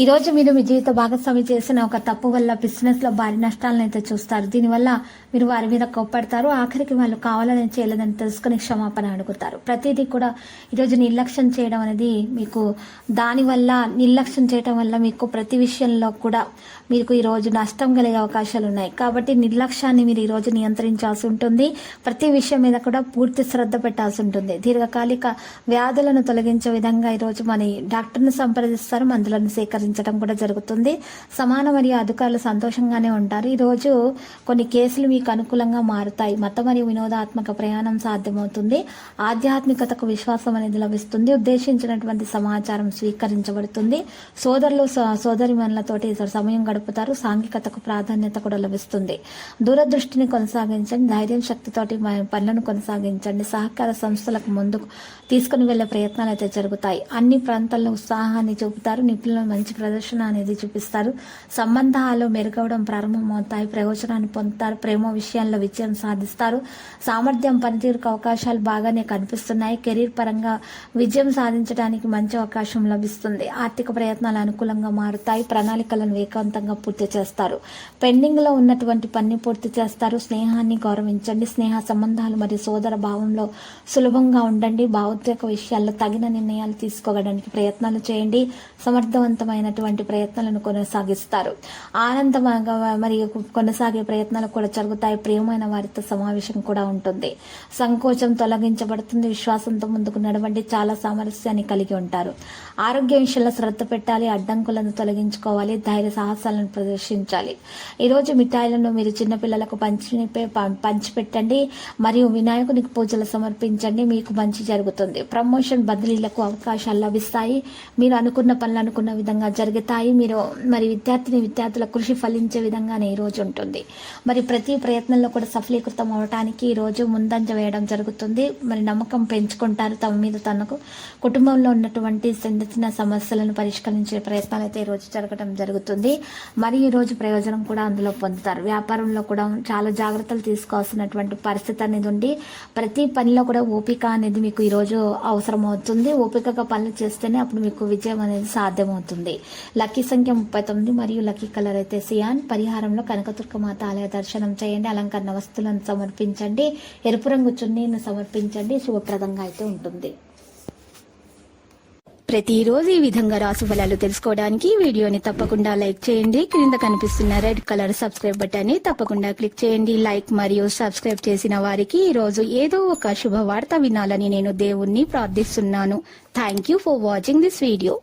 ఈ రోజు మీరు మీ జీవిత భాగస్వామి చేసిన ఒక తప్పు వల్ల బిజినెస్లో భారీ నష్టాలను అయితే చూస్తారు. దీనివల్ల మీరు వారి మీద కోప్పడతారు. ఆఖరికి వాళ్ళు కావాలని చేయలేదని తెలుసుకుని క్షమాపణ అడుగుతారు. ప్రతిదీ కూడా ఈరోజు నిర్లక్ష్యం చేయడం అనేది మీకు దానివల్ల నిర్లక్ష్యం చేయడం వల్ల మీకు ప్రతి విషయంలో కూడా మీకు ఈరోజు నష్టం కలిగే అవకాశాలు ఉన్నాయి. కాబట్టి నిర్లక్ష్యాన్ని మీరు ఈరోజు నియంత్రించాల్సి ఉంటుంది. ప్రతి విషయం మీద కూడా పూర్తి శ్రద్ధ పెట్టాల్సి ఉంటుంది. దీర్ఘకాలిక వ్యాధులను తొలగించే విధంగా ఈరోజు మన డాక్టర్ని సంప్రదిస్తారు. మందులను సేకరించడం కూడా జరుగుతుంది. సమాన మరియు అధికారులు సంతోషంగానే ఉంటారు. ఈరోజు కొన్ని కేసులు మీకు అనుకూలంగా మారుతాయి. మత మరియు వినోదాత్మక ప్రయాణం సాధ్యమవుతుంది. ఆధ్యాత్మికతకు విశ్వాసం అనేది లభిస్తుంది. ఉద్దేశించినటువంటి సమాచారం స్వీకరించబడుతుంది. సోదరులు సోదరిమణులతోటి సమయం గడుపుతారు. సాంఘికతకు ప్రాధాన్యత కూడా లభిస్తుంది. దూరదృష్టిని కొనసాగించండి. ధైర్యం శక్తితోటి పనులను కొనసాగించండి. సహకార సంస్థలకు ముందుకు తీసుకుని వెళ్ళే ప్రయత్నాలు అయితే జరుగుతాయి. అన్ని ప్రాంతాల్లో ఉత్సాహాన్ని చూపుతారు. నిపుణులు మంచి ప్రదర్శన అనేది చూపిస్తారు. సంబంధాలు మెరుగవడం ప్రారంభమవుతాయి. ప్రయోజనాన్ని పొందుతారు. ప్రేమ విషయాల్లో విజయం సాధిస్తారు. సామర్థ్యం పనితీరుకు అవకాశాలు బాగానే కనిపిస్తున్నాయి. కెరీర్ పరంగా విజయం సాధించడానికి మంచి అవకాశం లభిస్తుంది. ఆర్థిక ప్రయత్నాలు అనుకూలంగా మారుతాయి. ప్రణాళికలను వేగవంతంగా పూర్తి చేస్తారు. పెండింగ్లో ఉన్నటువంటి పని పూర్తి చేస్తారు. స్నేహాన్ని గౌరవించండి. స్నేహ సంబంధాలు మరియు సోదర భావంలో సులభంగా ఉండండి. భావోద్వేగ విషయాల్లో తగిన నిర్ణయాలు తీసుకోవడానికి ప్రయత్నాలు చేయండి. సమర్థవంతమైన సమర్థవంతమైనటువంటి ప్రయత్నాలను కొనసాగిస్తారు. ఆనందంగా మరియు కొనసాగే ప్రయత్నాలు కూడా జరుగుతాయి. ప్రియమైన వారితో సమావేశం కూడా ఉంటుంది. సంకోచం తొలగించబడుతుంది. విశ్వాసంతో ముందుకు నడవండి. చాలా సామరస్యాన్ని కలిగి ఉంటారు. ఆరోగ్య విషయంలో శ్రద్ధ పెట్టాలి. అడ్డంకులను తొలగించుకోవాలి. ధైర్య సాహసాలను ప్రదర్శించాలి. ఈరోజు మిఠాయిలను మీరు చిన్నపిల్లలకు పంచి పంచిపెట్టండి. మరియు వినాయకునికి పూజలు సమర్పించండి. మీకు మంచి జరుగుతుంది. ప్రమోషన్ బదిలీలకు అవకాశాలు లభిస్తాయి. మీరు అనుకున్న పనులు అనుకున్న విధంగా జరుగుతాయి. మీరు మరి విద్యార్థిని విద్యార్థుల కృషి ఫలించే విధంగానే ఈరోజు ఉంటుంది. మరి ప్రతి ప్రయత్నంలో కూడా సఫలీకృతం అవడానికి ఈరోజు ముందంజ వేయడం జరుగుతుంది. మరి నమ్మకం పెంచుకుంటారు తమ మీద తనకు. కుటుంబంలో ఉన్నటువంటి చిన్న చిన్న సమస్యలను పరిష్కరించే ప్రయత్నాలు అయితే ఈరోజు జరగడం జరుగుతుంది. మరి ఈరోజు ప్రయోజనం కూడా అందులో పొందుతారు. వ్యాపారంలో కూడా చాలా జాగ్రత్తలు తీసుకోవాల్సినటువంటి పరిస్థితి అనేది ఉండి ప్రతి పనిలో కూడా ఓపిక అనేది మీకు ఈరోజు అవసరం అవుతుంది ఓపికగా పనులు చేస్తేనే అప్పుడు మీకు విజయం అనేది సాధ్యమవుతుంది. లక్కీ సంఖ్య ముప్పై తొమ్మిది మరియు లక్కీ కలర్ అయితే సియాన్. పరిహారంలో కనకదుర్గమాత ఆలయ దర్శనం చేయండి. అలంకరణ వస్తువులను సమర్పించండి. ఎరుపు రంగు చున్నీని సమర్పించండి. శుభప్రదంగా అయితే ఉంటుంది. ప్రతిరోజు ఈ విధంగా రాసు ఫలాలు తెలుసుకోవడానికి వీడియోని తప్పకుండా లైక్ చేయండి. క్రింద కనిపిస్తున్న రెడ్ కలర్ సబ్స్క్రైబ్ బటన్ని తప్పకుండా క్లిక్ చేయండి. లైక్ మరియు సబ్స్క్రైబ్ చేసిన వారికి ఈ రోజు ఏదో ఒక శుభవార్త వినాలని నేను దేవుణ్ణి ప్రార్థిస్తున్నాను. Thank you for watching this video